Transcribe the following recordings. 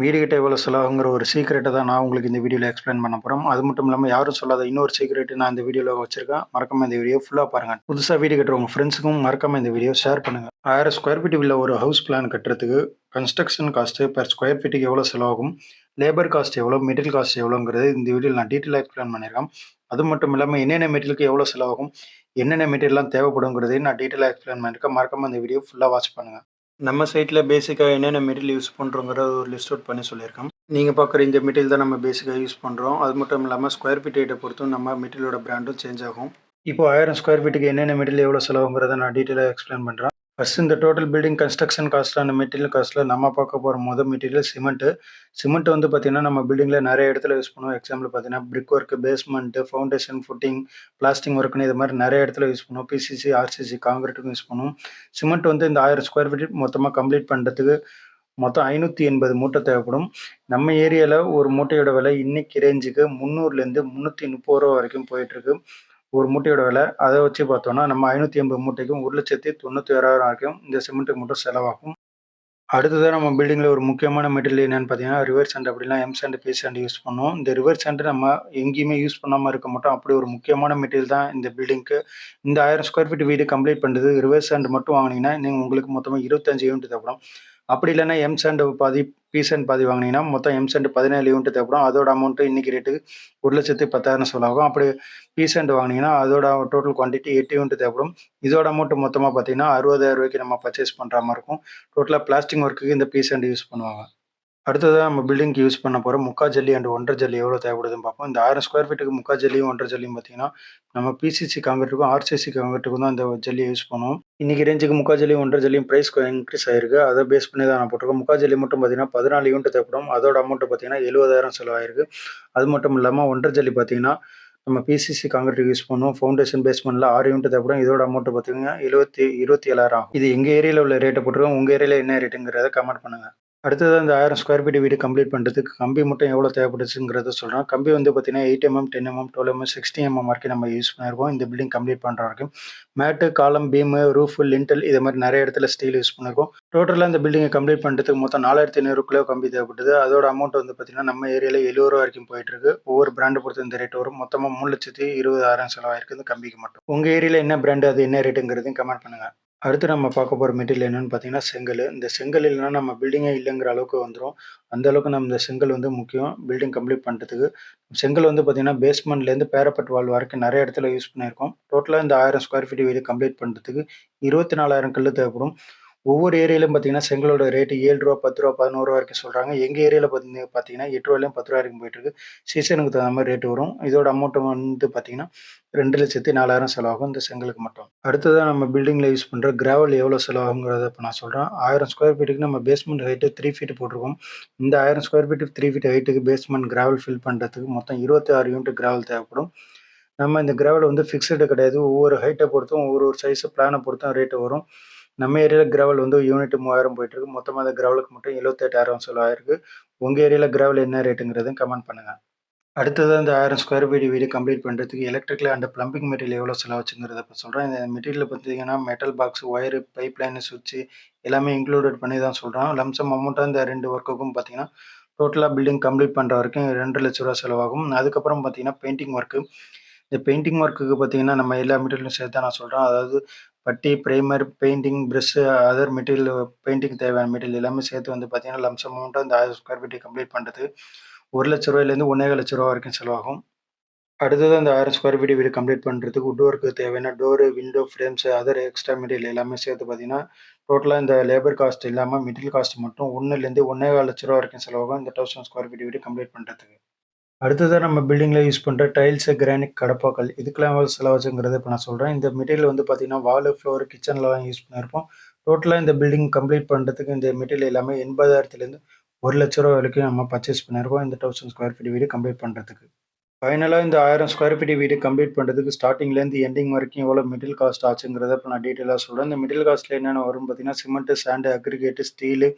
வீடு கிட்ட எவ்வளோ செலவாகுங்கிற ஒரு சீக்ரெட்டை தான் நான் உங்களுக்கு இந்த வீடியோவில் எக்ஸ்பிளைன் பண்ண போகிறோம் அது மட்டும் இல்லாமல் யாரும் சொல்லாத இன்னொரு சீக்ரெட் நான் இந்த வீடியோவில் வச்சிருக்கேன். மறக்காம இந்த வீடியோ ஃபுல்லாக பாருங்கள் புதுசாக வீடு கட்டுற உங்கள் ஃப்ரெண்ட்ஸுக்கும் மறக்காம இந்த வீடியோ ஷேர் பண்ணுங்கள் ஆயிரம் ஸ்கொயர் ஃபீட் உள்ள ஒரு ஹவுஸ் பிளான் கட்டுறதுக்கு கன்ஸ்ட்ரக்ஷன் காஸ்ட்டு பர் ஸ்கொயர் ஃபீட்டுக்கு எவ்வளோ செலவாகும்? லேபர் காஸ்ட் எவ்வளோ மெட்டீரியல் காஸ்ட் எவ்வளோங்கிறது இந்த வீடியோவில் நான் டீட்டெயிலாக எக்ஸ்பிளைன் பண்ணியிருக்கேன். அது மட்டும் இல்லாமல் என்னென்ன மெட்டீரியலுக்கு எவ்வளோ செலவாகும்? என்னென்ன மெட்டீரியல்லாம் தேவைப்படுங்கிறதையும் நான் டீட்டெயிலாக எக்ஸ்பிளைன் பண்ணியிருக்கேன். மறக்காம இந்த வீடியோ ஃபுல்லாக வாட்ச் பண்ணுங்கள் நம்ம சைட்டில் பேசிக்காக என்னென்ன மெட்டீரியல் யூஸ் பண்ணுறோங்கிற ஒரு லிஸ்ட் அவுட் பண்ணி சொல்லியிருக்கோம். நீங்கள் பார்க்குற இந்த மெட்டீரியல் தான் நம்ம பேசிக்காக யூஸ் பண்ணுறோம் அது மட்டும் இல்லாமல் ஸ்கொயர் ஃபீட் பொறுத்தும் நம்ம மெட்டீரியலோட பிராண்டும் சேஞ்ச் ஆகும். இப்போ ஆயிரம் ஸ்கொயர் ஃபீட்டுக்கு என்னென்ன மெட்டீரியல் எவ்வளோ செலவுங்கிறத நான் டீட்டெயிலாக எக்ஸ்பிளைன் பண்ணுறேன் ஃபஸ்ட் இந்த டோட்டல் பில்டிங் கன்ஸ்ட்ரக்ஷன் காஸ்ட்டான மெட்டீரியல் காஸ்ட்டில் நம்ம பார்க்க போகிற மொதல் மெட்டீரியல் சிமெண்ட்டு சிமெண்ட் வந்து பார்த்திங்கன்னா நம்ம பில்டிங்கில் நிறைய இடத்துல யூஸ் பண்ணுவோம். எக்ஸாம்பிள் பார்த்தீங்கன்னா brick work basement foundation footing plastic ஒர்க்குன்னு இது மாதிரி நிறைய இடத்துல யூஸ் பண்ணுவோம். பிசிசி ஆர்சிசி காங்கிரீட்டுக்கும் யூஸ் பண்ணுவோம். சிமெண்ட் வந்து இந்த ஆயிரம் ஸ்கொயர் ஃபீட் மொத்தமாக கம்ப்ளீட் பண்ணுறதுக்கு மொத்தம் ஐநூற்றி எண்பது மூட்டை தேவைப்படும். நம்ம ஏரியாவில் ஒரு மூட்டையோட விலை இன்னைக்கு ரேஞ்சுக்கு முந்நூறுலேருந்து முந்நூற்றி முப்பது ரூபா வரைக்கும் போயிட்டுருக்கு ஒரு மூட்டையோட விலை. அதை வச்சு பார்த்தோம்னா நம்ம ஐநூற்றி எண்பது மூட்டைக்கும் ஒரு லட்சத்தி தொண்ணூற்றி ஆறாயிரம் வரைக்கும் இந்த சிமெண்ட்டுக்கு மட்டும் செலவாகும். அடுத்ததாக நம்ம பில்டிங்கில் ஒரு முக்கியமான மெட்டீரியல் என்னென்னு பார்த்தீங்கன்னா ரிவர் சாண்ட் அப்படிலாம் M sand P sand use பண்ணுவோம். இந்த ரிவர் சாண்ட் நம்ம எங்கேயுமே யூஸ் பண்ணாமல் இருக்க மாட்டோம். அப்படி ஒரு முக்கியமான மெட்டீரியல் தான் இந்த பில்டிங்க்கு இந்த ஆயிரம் ஸ்கொயர் ஃபீட் வீடு கம்ப்ளீட் பண்ணுறது ரிவர் சாண்ட் மட்டும் வாங்கினீங்கன்னா நீங்கள் உங்களுக்கு மொத்தமாக இருபத்தஞ்சு யூனிட் தேவைப்படும். அப்படி இல்லைன்னா எம் சாண்ட் பாதி பி பாதி வாங்கினீங்கன்னா மொத்தம் எம் பதினேழு யூனிட் தேவைப்படும். அதோட அமௌண்ட்டு இன்றைக்கி ரேட்டுக்கு ஒரு லட்சத்து பத்தாயிரம் சொல்லாகும். அப்படி பி வாங்கினீங்கன்னா அதோட டோட்டல் குவான்டிட்டி எட்டு யூனிட் தேவைப்படும். இதோட அமௌண்ட்டு மொத்தமாக பார்த்தீங்கன்னா அறுபதாயிரம் ரூபாய்க்கு நம்ம பர்ச்சேஸ் பண்ணுற மாதிரி இருக்கும். டோட்டலாக பிளாஸ்டிக் ஒர்க்குக்கு இந்த பி யூஸ் பண்ணுவாங்க. அடுத்ததாக நம்ம பில்டிங்க்கு யூஸ் பண்ண போகிற முக்கா ஜல்லி அண்ட் ஒன்றரை ஜல்லி எவ்வளோ தேவைப்படுதுன்னு பார்ப்போம். இந்த ஆயிரம் ஸ்கொயர் ஃபீட்டுக்கு முக்கா ஜல்லியும் ஒன்றரை ஜல்லியும் பார்த்தீங்கன்னா நம்ம பிசிசி காங்கிரட்டுக்கும் ஆர்சிசி காங்கிரட்டுக்கும் தான் இந்த ஜல்லியை யூஸ் பண்ணுவோம். இன்றைக்கி ரேஞ்சுக்கு முக்கா ஜல்லியும் ஒன்றரை ஜல்லியும் ப்ரைஸ் இன்க்ரீஸ் ஆயிருக்கு. அதை பேஸ் பண்ணி தான் நான் போட்டிருக்கோம் முக்கா ஜல்லி மட்டும் பார்த்தீங்கன்னா பதினாலு யூனிட் தேவைப்படும். அதோட அமௌண்ட்டு பார்த்தீங்கன்னா எழுபதாயிரம் செலவாயிருக்கு. அது மட்டும் இல்லாமல் ஒன்றரை ஜல்லி பார்த்தீங்கன்னா நம்ம பிசிசி காங்கிரீட் யூஸ் பண்ணுவோம். ஃபவுண்டேஷன் பேஸ்மெண்ட்டில் ஆறு யூனிட் தேவைப்படும். இதோட அமௌண்ட் பார்த்தீங்கன்னா இருபத்தி இருபத்தி ஏழாயிரம் ஆகும். இது எங்கள் ஏரியாவில் உள்ள ரேட்டை போட்டிருக்கோம். உங்கள் ஏரியாவில் என்ன ரேட்டுங்கிறத கமெண்ட் பண்ணுங்கள் அடுத்தது அந்த ஆயிரம் ஸ்கொயர் ஃபீட் வீடு கம்ப்ளீட் பண்ணுறதுக்கு கம்பி மட்டும் எவ்வளோ தேவைப்படுச்சுங்கிறத சொல்கிறோம் கம்பி வந்து பார்த்தீங்கன்னா eight MM ten MM twelve MM sixty MM வரைக்கும் நம்ம யூஸ் பண்ணியிருக்கோம் இந்த பில்டிங் கம்ப்ளீட் பண்ணுற வரைக்கும். மேட்டு காலம் பீமு ரூஃப் லிண்டல் இது மாதிரி நிறைய இடத்துல ஸ்டீல் யூஸ் பண்ணியிருக்கோம் டோட்டலாக இந்த பில்டிங்கை கம்ப்ளீட் பண்ணுறதுக்கு மொத்தம் நாலாயிரத்தி ஐநூறு கிலோ கம்பி தேவைப்பட்டது அதோட அமௌண்ட் வந்து பார்த்தீங்கன்னா நம்ம ஏரியாவில் எழுபது ரூபா வரைக்கும் போயிட்டுருக்கு ஒவ்வொரு பிராண்டு பொறுத்து இந்த ரேட் வரும். மொத்தமாக மூணு லட்சத்தி இருபதாயிரம் செலவாயிருக்கு இந்த கம்பிக்கு மட்டும். உங்கள் ஏரியாவில் என்ன பிராண்டு அது என்ன ரேட்டுங்கிறதையும் கமெண்ட் பண்ணுங்கள் அடுத்து நம்ம பார்க்க போகிற மெட்டீரியல் என்னென்னு பார்த்தீங்கன்னா செங்கல். இந்த செங்கல் இல்லைன்னா நம்ம பில்டிங்கே இல்லைங்கிற அளவுக்கு வந்துடும் அந்த அளவுக்கு நம்ம இந்த செங்கல் வந்து முக்கியம். பில்டிங் கம்ப்ளீட் பண்ணுறதுக்கு செங்கல் வந்து பார்த்தீங்கன்னா பேஸ்மெண்ட்லேருந்து பேரப்பட் வால் வரைக்கும் நிறைய இடத்துல யூஸ் பண்ணியிருக்கோம். டோட்டலாக இந்த ஆயிரம் ஸ்கொயர் ஃபீட் வீடு கம்ப்ளீட் பண்ணுறதுக்கு இருபத்தி நாலாயிரம் கல் தேவைப்படும். ஒவ்வொரு ஏரியாலையும் பார்த்தீங்கன்னா செங்கலோட ரேட்டு ஏழு ரூபா பத்து ரூபா பதினோரு ரூபா வரைக்கும் சொல்கிறாங்க எங்கள் ஏரியாவில் பார்த்திங்க பார்த்தீங்கன்னா எட்டு ரூபாயிலும் பத்து ரூபா வரைக்கும் போயிட்டுருக்கு சீசனுக்கு தகுந்த மாதிரி ரேட்டு வரும். இதோட அமௌண்ட் வந்து பார்த்தீங்கன்னா ரெண்டு லட்சத்தி நாலாயிரம் செலவாகும் இந்த செங்கலுக்கு மட்டும். அடுத்ததாக நம்ம பில்டிங்கில் யூஸ் பண்ணுற கிராவல் எவ்வளோ செலவாகுங்கிறத இப்போ நான் சொல்கிறேன் ஆயிரம் ஸ்கொயர் ஃபீட்டுக்கு நம்ம பேஸ்மெண்ட் ஹைட்டு த்ரீ ஃபீட் போட்டிருக்கோம். இந்த ஆயிரம் ஸ்கொயர் ஃபீட்டு த்ரீ ஃபீட் ஹைட்டுக்கு பேஸ்மெண்ட் கிராவல் ஃபில் பண்ணுறதுக்கு மொத்தம் இருபத்தி ஆறு யூனிட் கிராவல் தேவைப்படும். நம்ம இந்த கிராவல் வந்து ஃபிக்ஸ்டு கிடையாது. ஒவ்வொரு ஹைட்டை பொறுத்தும் ஒவ்வொரு சைஸு பிளானை பொறுத்தும் ரேட்டு வரும். நம்ம ஏரியாவில் கிரவல் வந்து யூனிட் மூவாயிரம் போயிட்டுருக்கு. மொத்தமாக அந்த கிரவலுக்கு மட்டும் எழுபத்தெட்டாயிரம் செலவாயிருக்கு உங்கள் ஏரியாவில் கிரவல் என்ன ரேட்டுங்கிறதும் கமெண்ட் பண்ணுங்கள் அடுத்தது அந்த ஆயிரம் ஸ்கொயர் ஃபீட் வீடு கம்ப்ளீட் பண்ணுறதுக்கு எலக்ட்ரிக்கல் அண்ட் ப்ளம்பிங் மெட்டீரியல் எவ்வளோ செலவாச்சுங்கிறத இப்போ சொல்கிறேன் இந்த மெட்டீரியல் பார்த்தீங்கன்னா metal box wire pipe line சுவிட்சு எல்லாமே இன்க்ளூடட் பண்ணி தான் சொல்கிறோம் லம்சம் அமௌண்ட்டாக இந்த ரெண்டு ஒர்க்குக்கும் பார்த்தீங்கன்னா டோட்டலாக பில்டிங் கம்ப்ளீட் பண்ணுற வரைக்கும் ரெண்டு லட்ச ரூபா செலவாகும். அதுக்கப்புறம் பார்த்தீங்கன்னா பெயிண்டிங் ஒர்க்கு இந்த பெயிண்டிங் ஒர்க்குக்கு பார்த்தீங்கன்னா நம்ம எல்லா மெட்டீரியலும் சேர்த்து தான் நான் சொல்கிறேன் அதாவது putty primer painting brush other material painting தேவையான மெட்டீரியல் எல்லாமே சேர்த்து வந்து பார்த்தீங்கன்னா லம்சம் அமௌண்ட்டாக இந்த ஆயிரம் ஸ்கொயர் ஃபீட்டை கம்ப்ளீட் பண்ணுறது ஒரு லட்ச ரூபாயிலேருந்து ஒன்றே லட்ச ரூபா வரைக்கும் செலவாகும். அடுத்தது அந்த ஆயிரம் ஸ்கொயர் ஃபீட் வீடு கம்ப்ளீட் பண்ணுறதுக்கு உட் ஒர்க்கு தேவையான door window frames other extra material எல்லாமே சேர்த்து பார்த்தீங்கன்னா டோட்டலாக இந்த லேபர் காஸ்ட் இல்லாமல் மெட்டீரியல் காஸ்ட் மட்டும் ஒன்றுலேருந்து ஒன்றே லட்ச ரூபா வரைக்கும் செலவாகும் இந்த தௌசண்ட் ஸ்கொயர் ஃபீட் வீடு கம்ப்ளீட் பண்ணுறதுக்கு அடுத்ததாக நம்ம பில்டிங்கில் யூஸ் பண்ணுற டைல்ஸு கிரானைட் கடப்பாக்கள். இதுக்கெல்லாம் எவ்வளோ செலவாச்சுங்கிறத இப்போ நான் சொல்கிறேன் இந்த மெட்டீரியல் வந்து பார்த்தீங்கன்னா வாலு ஃப்ளோர் கிச்சன்லலாம் யூஸ் பண்ணியிருப்போம் டோட்டலாக இந்த பில்டிங் கம்ப்ளீட் பண்ணுறதுக்கு இந்த மெட்டீரியல் எல்லாமே எண்பதாயிரத்துலேருந்து ஒரு லட்ச ரூபா வரைக்கும் நம்ம பர்ச்சேஸ் பண்ணியிருக்கோம் இந்த தௌசண்ட் ஸ்கொயர் ஃபீட் வீடு கம்ப்ளீட் பண்ணுறதுக்கு ஃபைனலாக இந்த ஆயிரம் ஸ்கொயர் ஃபீட் வீடு கம்ப்ளீட் பண்ணுறதுக்கு ஸ்டார்டிங்லேருந்து எண்டிங் வரைக்கும் எவ்வளோ மெட்டீரியல் காஸ்ட் ஆச்சுங்கிறத இப்போ நான் டீட்டெயிலாக சொல்கிறேன் இந்த மெட்டீரியல் காஸ்ட்டில் என்னென்ன வரும் பார்த்தீங்கன்னா cement sand aggregate steel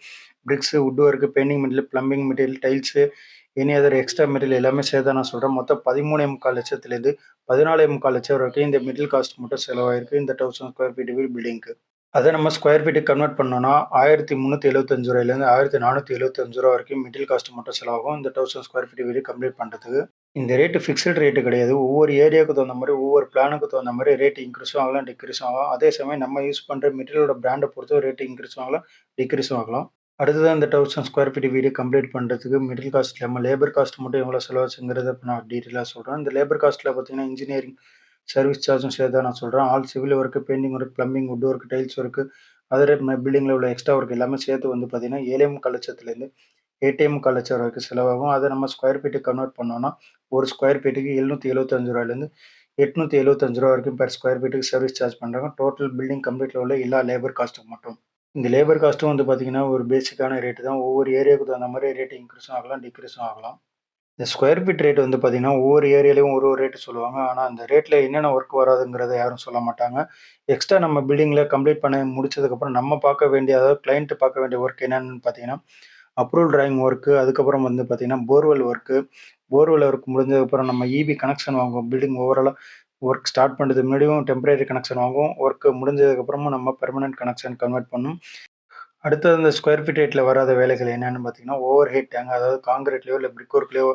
bricks wood work painting material plumbing material tiles any other extra material எல்லாமே சேர்த்து நான் சொல்கிறேன் மொத்தம் பதிமூணே முக்கால் லட்சத்துலேருந்து பதினாலே முக்கால் லட்சம் வரைக்கும் இந்த மிடில் காஸ்ட் மட்டும் செலவாயிருக்கு. இந்த தௌசண்ட் ஸ்கொயர் ஃபீட் பில்டிங்க்கு அதை நம்ம ஸ்கொயர் ஃபீட்டுக்கு கன்வெர்ட் பண்ணோம்னா ஆயிரத்தி முந்நூற்றி எழுபத்தஞ்சு ரூபாயிலேருந்து ஆயிரத்தி நானூற்றி எழுபத்தஞ்சு ரூபா வரைக்கும் மிடில் காஸ்ட் மட்டும் செலவாகும். இந்த தௌசண்ட் ஸ்கொயர் ஃபீட் வீடு கம்ப்ளீட் பண்ணுறதுக்கு இந்த ரேட்டு ஃபிக்ஸ்டு ரேட்டு கிடையாது. ஒவ்வொரு ஏரியாவுக்கு தகுந்த மாதிரி ஒவ்வொரு பிளானுக்கு தகுந்த மாதிரி ரேட் இன்க்ரீஸும் ஆகலாம் டிக்ரீஸும் ஆகலாம். அதே சமயம் நம்ம யூஸ் பண்ணுற மெட்டீரியலோட பிராண்டை பொறுத்து ரேட்டு இன்க்ரீஸும் ஆகலாம் டிக்ரீஸும் ஆகலாம். அடுத்ததான் இந்த தௌசண்ட் ஸ்கொயர் ஃபீட் வீடு கம்ப்ளீட் பண்ணுறதுக்கு மிடில் காஸ்ட் இல்லாமல் லேபர் காஸ்ட் மட்டும் எவ்வளோ செலவாச்சுங்கிறத இப்போ நான் டீட்டெயிலாக சொல்கிறேன் இந்த லேபர் காஸ்ட்டில் பார்த்தீங்கன்னா இன்ஜினியரிங் சர்வீஸ் சார்ஜும் சேர்த்து தான் நான் சொல்கிறேன் all civil work painting work plumbing wood work tiles work other பில்டிங்கில் உள்ள எக்ஸ்ட்ரா ஒர்க் எல்லாமே சேர்த்து வந்து பார்த்தீங்கன்னா ஏழே முக்கால் லட்சத்துலேருந்து ஏடிஎம் முக்கால் லட்சம் வரைக்கும் செலவாகும். அதை நம்ம ஸ்கொயர் ஃபீட்டுக்கு கன்வெர்ட் பண்ணோம்னா ஒரு ஸ்கொயர் ஃபீட்டுக்கு எழுநூற்றி எழுபத்தஞ்சு ரூபாயிலேருந்து எட்நூற்றி எழுபத்தஞ்சு ரூபா வரைக்கும் பெர் ஸ்கொயர் ஃபீட்டுக்கு சர்வீஸ் சார்ஜ் பண்ணுறாங்க டோட்டல் பில்டிங் கம்ப்ளீட்டில் உள்ள எல்லா லேபர் காஸ்ட்டுக்கு மட்டும். இந்த லேபர் காஸ்ட்டும் வந்து பார்த்தீங்கன்னா ஒரு பேசிக்கான ரேட்டு தான். ஒவ்வொரு ஏரியாவுக்கு தகுந்த மாதிரி ரேட் இன்க்ரீஸும் ஆகலாம் டிக்ரீஸும் ஆகலாம். இந்த ஸ்கொயர் ஃபீட் ரேட் வந்து பார்த்தீங்கன்னா ஒவ்வொரு ஏரியாலையும் ஒரு ஒரு ரேட்டு சொல்லுவாங்க. ஆனால் அந்த ரேட்டில் என்னென்ன ஒர்க் வராதுங்கிறத யாரும் சொல்ல மாட்டாங்க. எக்ஸ்ட்ரா நம்ம பில்டிங்கில் கம்ப்ளீட் பண்ண முடிச்சதுக்கப்புறம் நம்ம பார்க்க வேண்டிய அதாவது கிளைண்ட் பார்க்க வேண்டிய ஒர்க் என்னென்னு பார்த்தீங்கன்னா அப்ரூவல் டிராயிங் ஒர்க்கு அதுக்கப்புறம் வந்து பார்த்தீங்கன்னா போர்வெல் ஒர்க்கு போர்வெல் ஒர்க் முடிஞ்சதுக்கப்புறம் நம்ம இபி கனெக்ஷன் வாங்குவோம். பில்டிங் ஓவராலாக ஒர்க் ஸ்டார்ட் பண்ணுறது முன்னாடியும் டெம்பரரி கனெக்ஷன் வாங்கும். ஒர்க்கு முடிஞ்சதுக்கப்புறமும் நம்ம பெர்மனன்ட் கனெக்ஷன் கன்வெர்ட் பண்ணும். அடுத்தது அந்த ஸ்கொயர் ஃபீட் ரேட்டில் வராத வேலைகள் என்னென்னு பார்த்தீங்கன்னா ஓவர் ஹெட் டேங்க் அதாவது காங்கிரீட்லேயோ இல்லை பிரிக் ஒர்க்லேயோ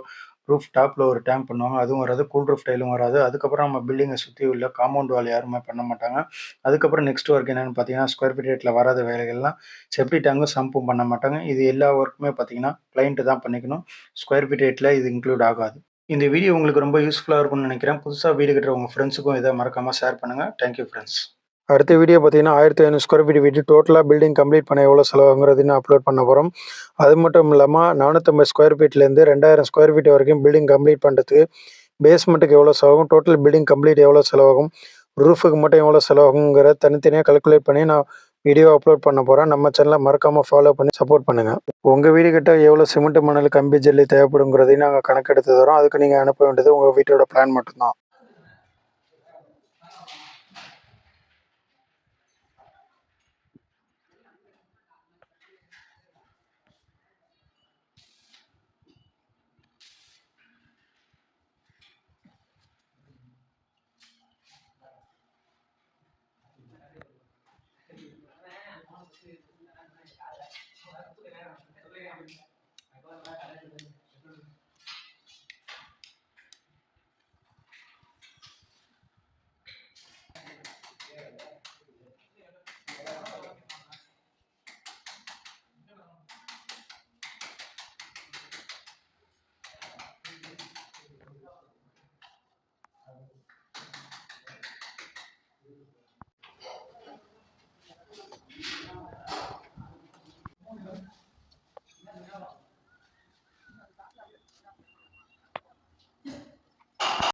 ரூஃப் டாப்பில் ஒரு டேங்க் பண்ணுவாங்க. அதுவும் வராது. கூல் ரூஃப் டைலும் வராது. அதுக்கப்புறம் நம்ம பில்டிங்கை சுற்றி உள்ள காம்பவுண்ட் வால் யாருமே பண்ண மாட்டாங்க. அதுக்கப்புறம் நெக்ஸ்ட் ஒர்க் என்னென்னு பார்த்தீங்கன்னா ஸ்கொயர் ஃபீட் ரேட்டில் வராத வேலைகள்லாம் செப்டி டேங்கும் சம்பும் பண்ண மாட்டாங்க. இது எல்லா ஒர்க்குமே பார்த்தீங்கன்னா கிளைண்ட்டு தான் பண்ணிக்கணும். ஸ்கொயர் ஃபீட் ரேட்டில் இது இன்க்ளூட் ஆகாது. இந்த வீடியோ உங்களுக்கு ரொம்ப யூஸ்ஃபுல்லாக இருக்கும்னு நினைக்கிறேன். புதுசாக வீடு கட்டுற உங்கள் ஃப்ரெண்ட்ஸுக்கும் இதை மறக்காமல் ஷேர் பண்ணுங்கள் தேங்க்யூ ஃப்ரெண்ட்ஸ் அடுத்த வீடியோ பார்த்தீங்கன்னா ஆயிரத்தி ஐநூறு ஸ்கொயர் ஃபீட் வீடு. டோட்டலாக பில்டிங் கம்ப்ளீட் பண்ண எவ்வளோ செலவாங்கிறது நான் அப்லோட் பண்ண போகிறோம் அது மட்டும் இல்லாமல் நானூற்றம்பது ஸ்கொயர் ஃபீட்லேருந்து ரெண்டாயிரம் ஸ்கொயர் ஃபீட் வரைக்கும் பில்டிங் கம்ப்ளீட் பண்ணுறதுக்கு பேஸ்மெண்ட்டுக்கு எவ்வளோ செலவாகும்? டோட்டல் பில்டிங் கம்ப்ளீட் எவ்வளோ செலவாகும்? ரூஃபுக்கு மட்டும் எவ்வளோ செலவாகுங்கிற தனித்தனியாக கல்குலேட் பண்ணி நான் வீடியோ அப்லோட் பண்ண போகிறேன் நம்ம சேனலை மறக்காமல் ஃபாலோ பண்ணி சப்போர்ட் பண்ணுங்கள் உங்கள் வீடு கிட்ட எவ்வளோ சிமெண்ட் மணல் கம்பி ஜல்லி தேவைப்படுங்கிறதையும் நாங்கள் கணக்கெடுத்து தரோம். அதுக்கு நீங்கள் அனுப்ப வேண்டியது உங்கள் வீட்டோட பிளான் மட்டும்தான்.